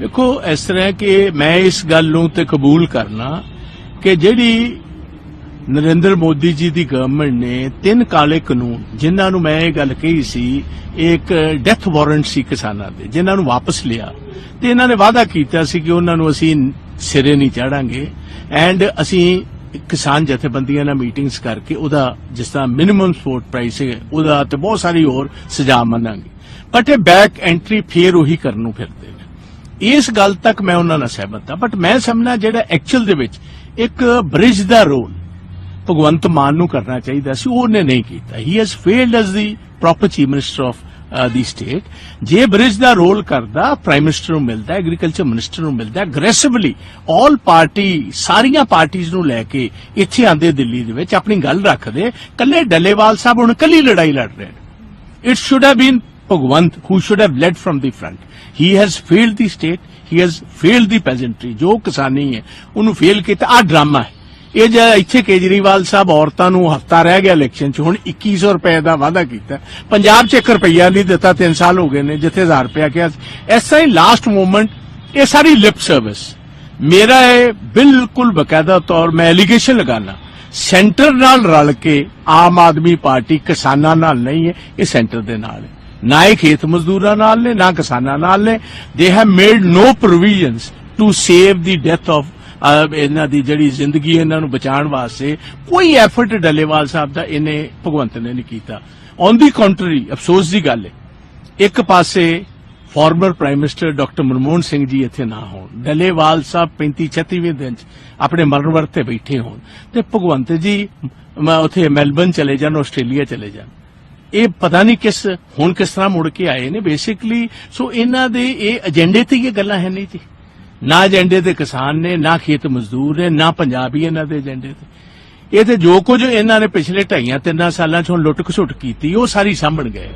ਦੇਖੋ, ਇਸ ਤਰ੍ਹਾਂ ਕਿ ਮੈਂ ਇਸ ਗੱਲ ਨੂੰ ਤੇ ਕਬੂਲ ਕਰਨਾ ਕਿ ਜਿਹੜੀ ਨਰਿੰਦਰ ਮੋਦੀ ਜੀ ਦੀ ਗਵਰਨਮੈਂਟ ਨੇ ਤਿੰਨ ਕਾਲੇ ਕਾਨੂੰਨ, ਜਿਨ੍ਹਾਂ ਨੂੰ ਮੈਂ ਇਹ ਗੱਲ ਕਹੀ ਸੀ ਇਹ ਇੱਕ ਡੈਥ ਵਾਰੰਟ ਸੀ ਕਿਸਾਨਾਂ ਦੇ, ਜਿਨ੍ਹਾਂ ਨੂੰ ਵਾਪਸ ਲਿਆ। ਤੇ ਇਹਨਾਂ ਨੇ ਵਾਅਦਾ ਕੀਤਾ ਸੀ ਕਿ ਉਹਨਾਂ ਨੂੰ ਅਸੀਂ ਸਿਰੇ ਨਹੀਂ ਚਾੜਾਂਗੇ ਐਂਡ ਅਸੀਂ ਕਿਸਾਨ ਜਥੇਬੰਦੀਆਂ ਨਾਲ ਮੀਟਿੰਗਸ ਕਰਕੇ ਉਹਦਾ ਜਿਸ ਤਰ੍ਹਾਂ ਮਿਨੀਮਮ ਸਪੋਰਟ ਪ੍ਰਾਈਸ ਹੈ, ਉਹਦਾ ਤੇ ਬਹੁਤ ਸਾਰੀ ਹੋਰ ਸੁਝਾਅ ਮੰਨਾਂਗੇ। ਬਟ ਇਹ ਬੈਕ ਐਂਟਰੀ ਫੇਰ ਉਹੀ ਕਰਨ ਨੂੰ ਫਿਰਦੇ ਇਸ ਗੱਲ ਤੱਕ ਮੈਂ ਉਹਨਾਂ ਨਾਲ ਸਹਿਮਤ ਹਾਂ ਬਟ ਮੈਂ ਸਮਝਣਾ ਜਿਹੜਾ ਐਕਚੁਅਲ ਦੇ ਵਿੱਚ ਇੱਕ ਬ੍ਰਿਜ ਦਾ ਰੋਲ ਭਗਵੰਤ ਮਾਨ ਨੂੰ ਕਰਨਾ ਚਾਹੀਦਾ ਸੀ ਉਹਨੇ ਨਹੀਂ ਕੀਤਾ। ਹੀ has failed as the proper chief minister of the state ਜੇ ਬ੍ਰਿਜ ਦਾ ਰੋਲ ਕਰਦਾ ਪ੍ਰਾਈਮ ਮਿਨਿਸਟਰ ਨੂੰ ਮਿਲਦਾ ਐਗਰੀਕਲਚਰ ਮਿਨਿਸਟਰ ਨੂੰ ਮਿਲਦਾ ਅਗਰੈਸਿਵਲੀ ਆਲ ਪਾਰਟੀ ਸਾਰੀਆਂ ਪਾਰਟੀਆਂ ਨੂੰ ਲੈ ਕੇ ਇੱਥੇ ਆਂਦੇ ਦਿੱਲੀ ਦੇ ਵਿੱਚ ਆਪਣੀ ਗੱਲ ਰੱਖਦੇ ਕੱਲੇ ਡੱਲੇਵਾਲ ਸਾਹਿਬ ਹੁਣ ਕੱਲੀ ਲੜਾਈ ਲੜ ਰਹੇ ਨੇ। It should have been Bhagwant who should have led from the front. He has failed the state, he has failed the peasantry. ਜੋ ਕਿਸਾਨੀ ਹੈ ਉਹਨੂੰ ਫੇਲ ਕੀਤਾ। ਆ ਡਰਾਮਾ ਹੈ। ਇਹ ਜਿਹੜਾ ਇੱਥੇ ਕੇਜਰੀਵਾਲ ਸਾਹਿਬ ਔਰਤਾਂ ਨੂੰ ਹਫਤਾ ਰਹਿ ਗਿਆ ਇਲੈਕਸ਼ਨ 'ਚ ਹੁਣ 2100 ਰੁਪਏ ਦਾ ਵਾਅਦਾ ਕੀਤਾ। ਪੰਜਾਬ 'ਚ 1 ਰੁਪਈਆ ਨਹੀਂ ਦਿੱਤਾ 3 ਸਾਲ ਹੋ ਗਏ ਨੇ ਜਿੱਥੇ 1000 ਰੁਪਇਆ ਕਿਹਾ ਸੀ। ਇਸ ਤਰ੍ਹਾਂ ਹੀ ਲਾਸਟ ਮੂਮੈਂਟ ਇਹ ਸਾਰੀ ਲਿਪ ਸਰਵਿਸ ਮੇਰਾ ਇਹ ਬਿਲਕੁਲ ਬਕਾਇਦਾ ਤੌਰ ਮੈਂ ਐਲੀਗੇਸ਼ਨ ਲਗਾਣਾ ਸੈਂਟਰ ਨਾਲ ਰਲ ਕੇ ਆਮ ਆਦਮੀ ਪਾਰਟੀ ਕਿਸਾਨਾਂ ਨਾਲ ਨਹੀਂ ਹੈ ਇਹ ਸੈਂਟਰ ਦੇ ਨਾਲ ਹੈ। ਨਾ ਇਹ ਖੇਤ ਮਜ਼ਦੂਰਾਂ ਨਾਲ ਨੇ ਨਾ ਕਿਸਾਨਾਂ ਨਾਲ ਨੇ। They have made no provisions to save the death of ਇਹਨਾਂ ਦੀ ਜਿਹੜੀ ਜ਼ਿੰਦਗੀ ਹੈ, ਇਹਨਾਂ ਨੂੰ ਬਚਾਉਣ ਵਾਸਤੇ। ਕੋਈ ਐਫਰਟ ਡੱਲੇਵਾਲ ਸਾਹਿਬ ਦਾ ਇਹਨੇ ਭਗਵੰਤ ਨੇ ਨਹੀਂ ਕੀਤਾ। ਔਨ ਦੀ ਕੰਟਰੀ ਅਫਸੋਸ ਦੀ ਗੱਲ ਹੈ ਇੱਕ ਪਾਸੇ farmer prime minister doctor Manmohan Singh ji ਇੱਥੇ ਨਾ ਹੋਣ। ਡੱਲੇਵਾਲ ਸਾਹਿਬ 35 36ਵੇਂ ਦਿਨ 'ਚ ਆਪਣੇ ਮਰਨ ਵਰਤ ਤੇ ਬੈਠੇ ਹੋਣ। ਤੇ ਭਗਵੰਤ ਜੀ ਉੱਥੇ ਮੈਲਬਨ ਚਲੇ ਜਾਣ ਆਸਟ੍ਰੇਲੀਆ ਚਲੇ ਜਾਣ। ਇਹ ਪਤਾ ਨਹੀਂ ਕਿਸ, ਹੁਣ ਕਿਸ ਤਰ੍ਹਾਂ ਮੁੜ ਕੇ ਆਏ ਨੇ ਬੇਸਿਕਲੀ ਸੋ ਇਹਨਾਂ ਦੇ ਇਹ ਏਜੰਡੇ ਤੇ ਇਹ ਗੱਲਾਂ ਹੈ ਨਹੀਂ ਜੀ। ਨਾ ਏਜੰਡੇ ਤੇ ਕਿਸਾਨ ਨੇ, ਨਾ ਖੇਤ ਮਜ਼ਦੂਰ ਨੇ, ਨਾ ਪੰਜਾਬੀ ਇਹਨਾਂ ਦੇ ਏਜੰਡੇ ਤੇ। ਇਹ ਤੇ ਜੋ ਕੁਝ ਇਹਨਾਂ ਨੇ ਪਿਛਲੇ ਢਾਈਆਂ, ਤਿੰਨਾਂ ਸਾਲਾਂ 'ਚ ਹੁਣ ਲੁੱਟ ਖਸੁੱਟ ਕੀਤੀ, ਉਹ ਸਾਰੀ ਸਾਂਭਣ ਗਏ